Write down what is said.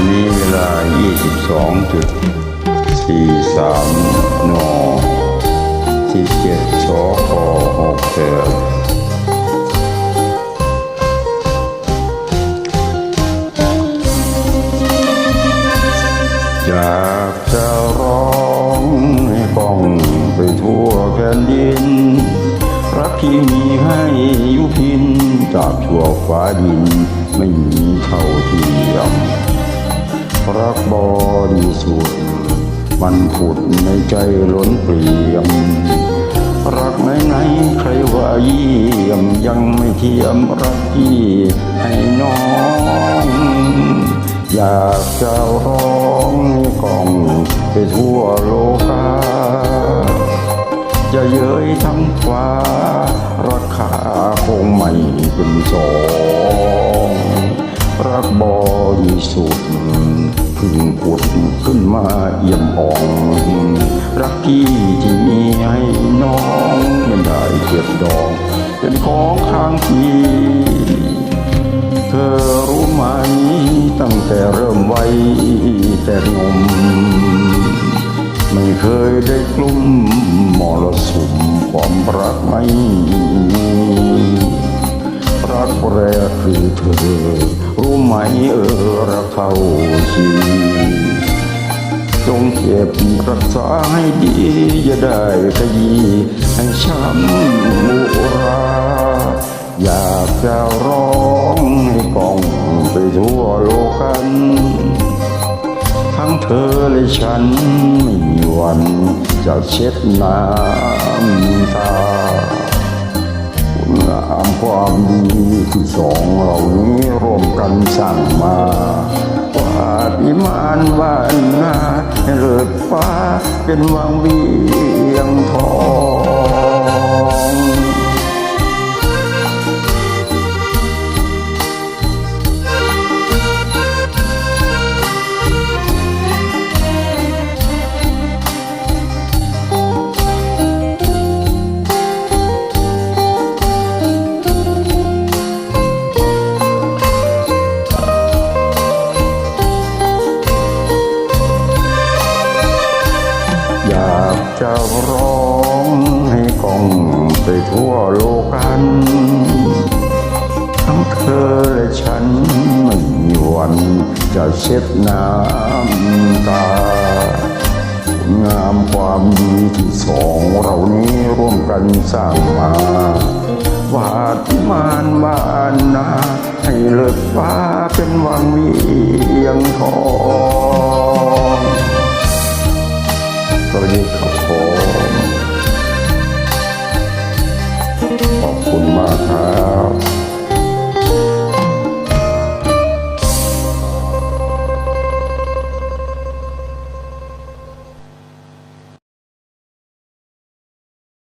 ขณะนี้เวลา 22.43น17ชค6เดือนอยากจะร้องให้กล้องไปทั่วแผ่นดินรักที่มีให้อยุพินจากชั่วฟ้าดิน ไม่มีเท่าเทียม รักบริสุทธิ์มันผุดในใจล้นเปลี่ยม รักไหนไหนใครว่าเยี่ยมยังไม่เทียมรักพี่ให้น้อง อยากจะร้องให้กล่องไปทั่วโลกาจะเย้ยทั้งฟ้าราคาคงไม่เป็นสอง รักบริสุทธิ์ เอี่ยมอ่องรักที่ที่มีให้น้องไม่ได้เก็บดอง เป็นของข้างพี่เธอรู้ไหมตั้งแต่เริ่มไว้แต่หนม ไม่เคยได้กลุ่มมรสุมความรักไม่มีรักแรกคือเธอ รู้ไหมเออรักเท่าชี จงเก็บรักษาให้ดี อย่าได้ขยี้ให้ช้ำมุรา อยากจะร้องให้กองไปทั่วโลกัน ทั้งเธอและฉันไม่มีวันจะเช็ดน้ำตาคุณงามความดีที่สองเหล่านี้ร่วมกันสร้างมา กว่าดวิมานวานนาให้เลิดฟ้าเป็นวังเวียงทอง จะร้องให้กลองไปทั่วโลกัน ทั้งเธอและฉันไม่มีวันจะเช็ดน้ำตางามความดีที่สองเรานี้ร่วมกันสร้างมาวาดมานวานนาให้เลิศฟ้าเป็นวังเวียงทอง